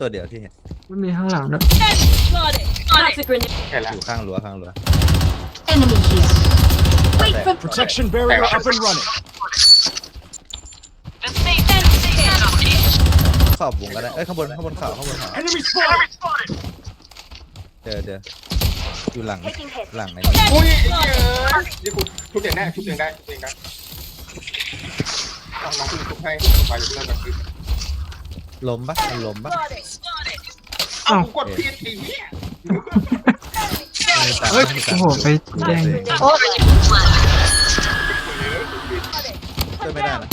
ตัวเดียวที่เห็นไม่มีข้างหลังด้วย Spotted. Toxic grenade. เห็นแล้วอยู่ข้างรั้วข้างรั้ว Enemy here. Wait for Protection barrier up and running. enemy. ขอบวงก็ได้เอ้ยข้างบนข้างบนเขาข้างบนเขา Enemy spotted. เจอเจออยู่หลังหลังไหนอุ้ยเยอะนี่คุณทุบเองได้ทุบเองได้ทุบเองได้เอาน้องคุณทุบให้ทุบไปเริ่มแบบนี้ ล้มปะมันล้มปะเอากูกดผิดอีกเนี่ยไม่ตามเฮ้ยไม่ตาโอ้มโหไปแย่ง Oh, ช่วยไม่ได้นะ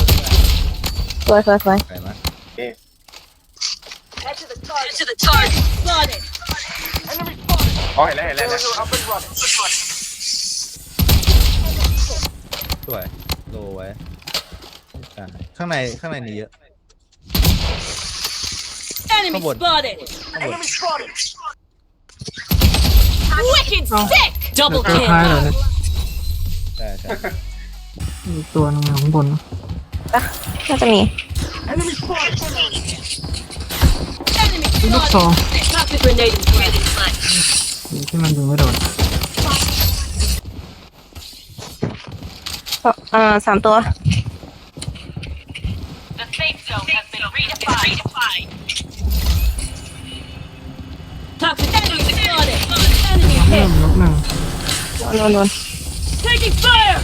สวยสวยสวยไกลมาก Head to the target. Head to the target. Spotted. อ๋อเห็นแล้วเห็นแล้วเห็นแล้วสวยโลไว้อ่าข้างในข้างในนี่เยอะ Enemy Come on. spotted. ข้างบน Wicked sick. Double ตัว kill. ท้ายเหรอเนี่ยใช่ใช่มีตัวหนึงอยู่ข้างบน น่าจะมี Enemy ลูก spotted. ซอง Toxic grenade in place. ดีที่มันยิงไม่โดนเอ่อสามตัว The safe zone has been redefined. Toxic enemy spotted. Enemy เริ่ hit. มนกหนึ่ง โดนโดนโดน Taking fire.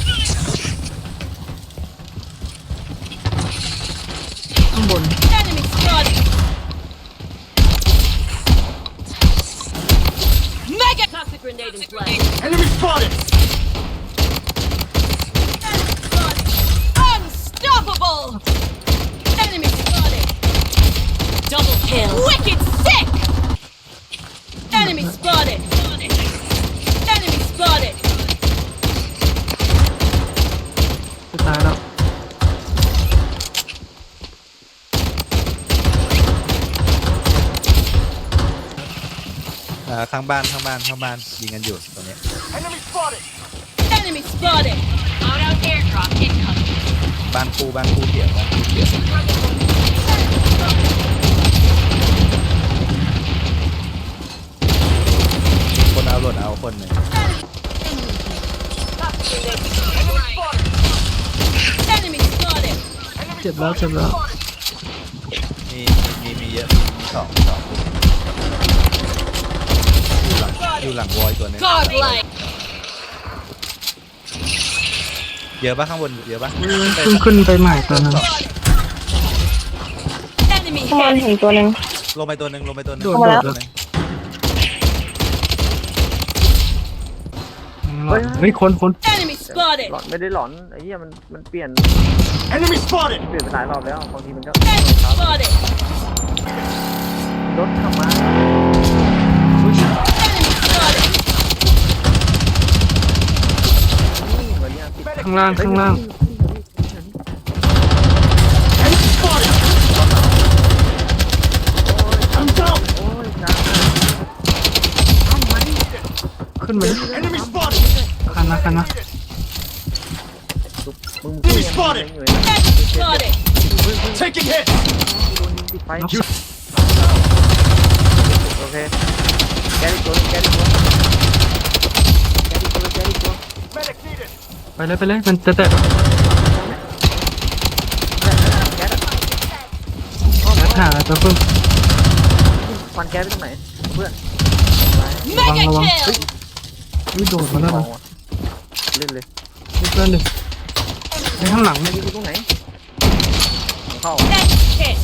ข้างบน Enemy spotted. Mega toxic grenade in play. Enemy spotted. Enemy spotted! Enemy spotted! จะตายแล้ว อ่าข้างบ้านข้างบ้านข้างบ้านยิงกันอยู่ตรงนี้ Enemy spotted. Enemy spotted! Loadout airdrop incoming. บ้านคูบ้านคูเดี่ยวบ้านคูเดี่ยวค นเอาหลดเอาคนหนึ่ง Enemy spotted! เจ็บแล้วเจ็บแล้วมีมีมีเยอะมีสองสองอยู่หลังอยู่หลังวอยตัวหนึง Godlike! เยอะปะข้างบนเยอะปะเพิ่งขึ้นไปใหม่ตัวหนึง Enemy ข้างบน hit! เห็นตัวหนึ่ง ลงไปตัวหนึ่งลงไปตัวหนึ่งโดดเข้ามาแล้วตัวหนึ่ง หล อดเฮ้ยคนคน Enemy spotted! หลอนไม่ได้หลอนไอ้เหี้ยมันมันเปลี่ยน Enemy spotted. เปลี่ยนไปหลายรอบแล้วบางทีมันก็ Enemy spotted! รถขับมา Enemy spotted! เหมือนเนี่ยติดข้างล่างข้างล่าง คันนะคันนะมึง Enemy spotted. อยู่ Enemy spotted! Taking hit. โดนยิงติดไฟน็อกโอเคแกดิตัวแกดิตัวแกดิตัวแกดิตัว Medic needed. ไปเลยไปเลยมันจะแตะแกดแล้วถ่าตัวเพิ่มฟันแกไปตรงไหนเพื่อน Mega Wrong, wrong. kill! วิโดดมาแล้วมอนะงว่ะ เล่นเลยเพื่อนดิไปข้างหลังแกดิตรงไหนเข้า Next hit!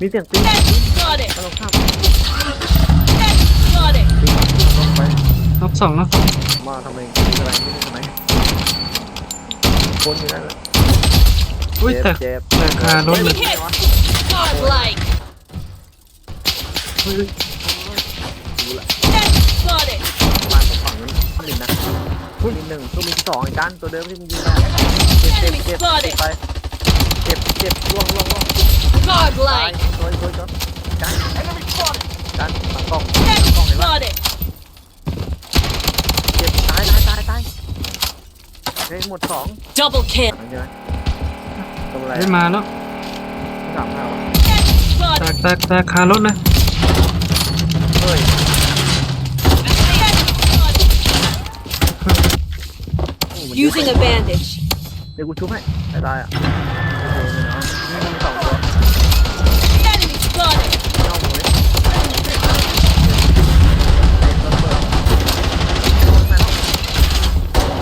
มีเสียงตี Enemy spotted! ตลกข้าม Enemy spotted! ลงไป น็อกสองน็อกสองมาทำไมมีอะไรไม่ได้ทำไมคนอยู่นั่นแหละอุ้ยแต่เจ็บแต่คารถเลย Hit! Godlike! เฮ้ย Enemy spotted! ประมาณฝั่งนู้น หนึ่งนะมีหนึ่งก็มีสองอีกกันตัวเดิมที่มึงยิงได้เจ็บเจ็บเจ็บเจ็บไปเจ็บเจ็บล่วงล่วงล่วงตาย Godlike! ตัวตัวตัวกัน Enemy spotted. กันตังกล้อง Enemy กล้องเห็นปะ spotted! เจ็บตายตายตายตายเฮ้ยหมดสอง Double kill! ใช่ไหมตรงอะไรได้มาแล้วสามห้าวะ Enemy แต spotted. กแตกแตกคารถเลยเฮ้ย Using a bandage. เดี๋ยวกูชุบให้ได้ได้อะโอเคเลยเนาะนี่มีสองตัว Enemy spotted. เอาหมดเลย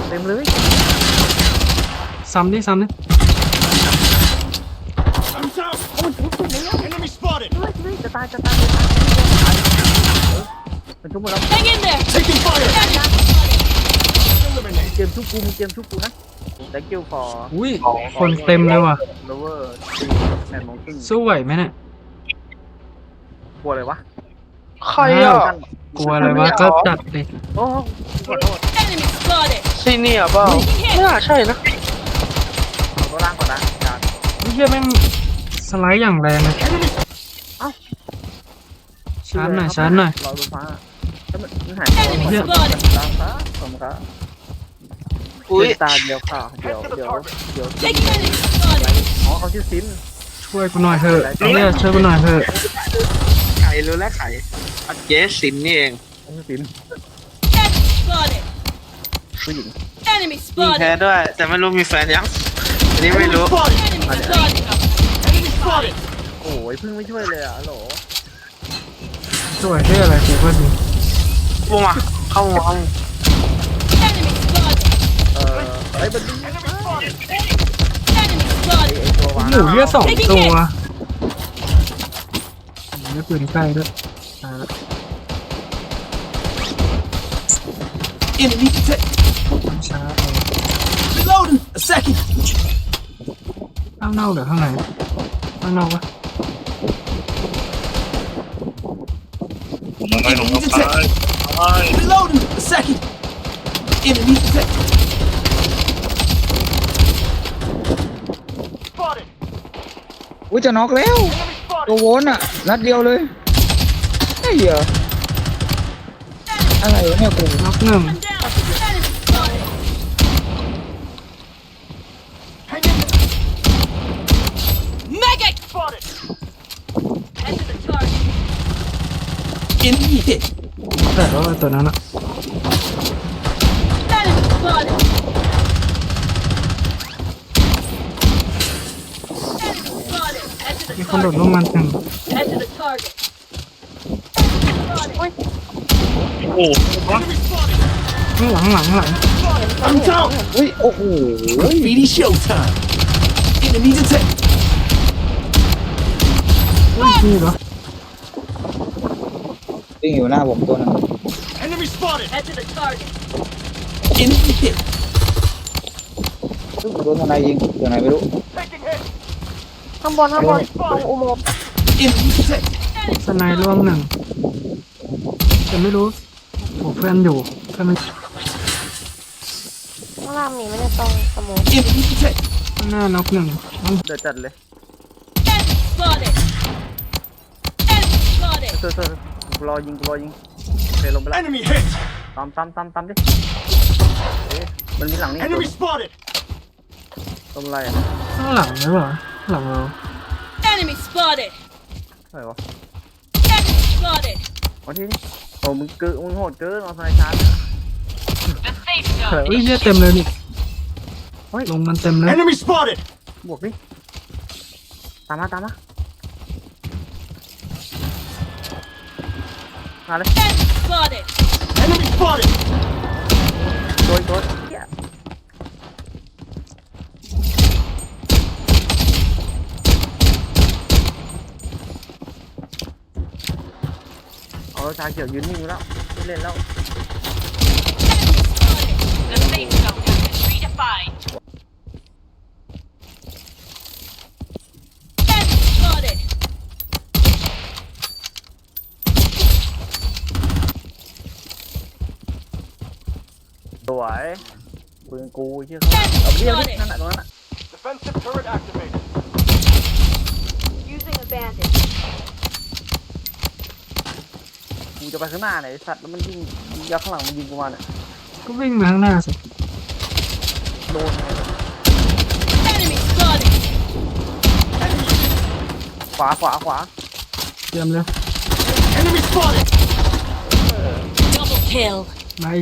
เต็มเลยซ้ำดิซ้ำดิ I'm down. Enemy spotted. จะตายจะตายจะตายมันชุบหมดแล้ว Hang in there. Taking fire. Enemy Eliminate. เกมชุบกูมีเกมชุบกูนะ thank you for อุ้ยคนเต็มเลยว่ะ lower แปดโมงครึ่งสู้ไหวไหมเนี่ยกลัวอะไรวะใครอะกลัวอะไรวะก็จัดดิโอ้ขอโทษ Enemy spotted. ซีเนียร์เปล่าไม่น่าใช่นะตัวล่างก่อนนะจานนี่เฮียแม่งสไลด์อย่างแรงเลยชาร์จหน่อยชาร์จหน่อยรอดูฟ้าถ้ามันมันหาย Enemy เหี้ย อุ้ยตาเดียวค่ะ เดี๋ยวเดี๋ยวเดี๋ยว Taking enemy spotted. อ๋อเขาชื่อซินช่วยกูหน่อยเถอะเนี่ยช่วยกูหน่อยเถอะไข่รู้แล้วไข่อะเจสสินนี่เองเขาชื่อซิน Enemy spotted. ผู้หญิง Enemy มีแพ้ spotted. ด้วย แต่ไม่รู้มีแฟนยังอันนี้ไม่ Enemy รู้ spotted. Enemy spotted. Enemy spotted. โอ้ยเพิ่งไม่ช่วยเลยอะฮัลโหลช่วยเฮียอะไรกูก็ดีพวกมาเข้ามาเข้ามา Enemy spotted. เอ่อไอ้บันดี้ Enemy spotted. Enemy ไอ้ spotted. ไอ้ตัววางหนูเฮียสองตัวไม่ปืนใกล้ด้วยตายละ Enemy detected. ช้าเอา Reloading. A second. ข้างนอกหรือข้างในข้างนอกปะ Enemy detected. Reloading. A second. Enemy detected. อุ้ยจะน็อกแล้ว Enemy ตัว spotted. โวนอะนัดเดียวเลยไอ้เหี้ยอะไรวะเนี่ยกูน็อกหนึ่ง Down. Enemy spotted. Hang in. Mega Spotted. Head to the target. Enemy hit. แต่ว่าตัวนั้นอะ Enemy spotted. Enemy spotted. Head to มี the คนโดด target. ลงมันถึง Head to the target. Spotted. Enemy spotted. ข้างหลังหลังหลัง I'm down. อุ้ยโอ้โห Graffiti showtime. Enemy detected. อุ้ยนี่เหรอวิ่งอยู่หน้าผมตัวหนึง Enemy spotted. Head to the target. Enemy hit. โดนอะไรยิงตัวไหนไม่รู้ Taking hit. ข้างบนข้างบนตรงอุโมงค์ Enemy detected. สไนร่วงหนึ่งแต่ไม่รู้โอ้เพื่อนอยู่เพื่อนมันข้างล่างมีไหมเนี่ยตรงสมุน Enemy detected. ข้างหน้าน็อกหนึ่งน้องเดือดจัดเลย Enemy spotted. Enemy spotted. เธอเธอกูรอยิงกูรอยิงโอเคลงไปแล้ว Enemy hit. ตามตามตามตามดิเอ๊ะมันมีหลังนี่ Enemy spotted. ตรงอะไรอะข้างหลังหรือเปล่าข้าง หลังเรา Enemy spotted. อะไรวะ Enemy spotted. วันที่นี่โอ้มึงเกินมึงโหดเกินเอาสไนชาร์จ The safe zone. เฮ้ยเฮียเต็มเลยนี่ลงมันเต็มเลย Enemy spotted. บวกดิตามมาตามมามาเลย Enemy spotted. Enemy spotted. ตัวอีกตัว เหี้ยเอาชาเขียวยืนนิ่งอยู่แล้วไม่เล่นแล้ว The safe zone has been redefined. Enemy spotted. สวยปืนกูเชื่อเขาเอาไปเรียกดินั่นแหละตรงนั้นน่ะ Defensive turret activated. Using a bandage. กูจะไปข้างหน้าไหนยไอ้สัตว์แล้วมันยิงยิงยักษ์ข้างหลังมันยิงกูมาเนี่ยก็วิ่งมาข้างหน้าสิโดนไง Enemy spotted. ขวาขวาขวาเตรียมเลย Enemy spotted. Double kill. นาย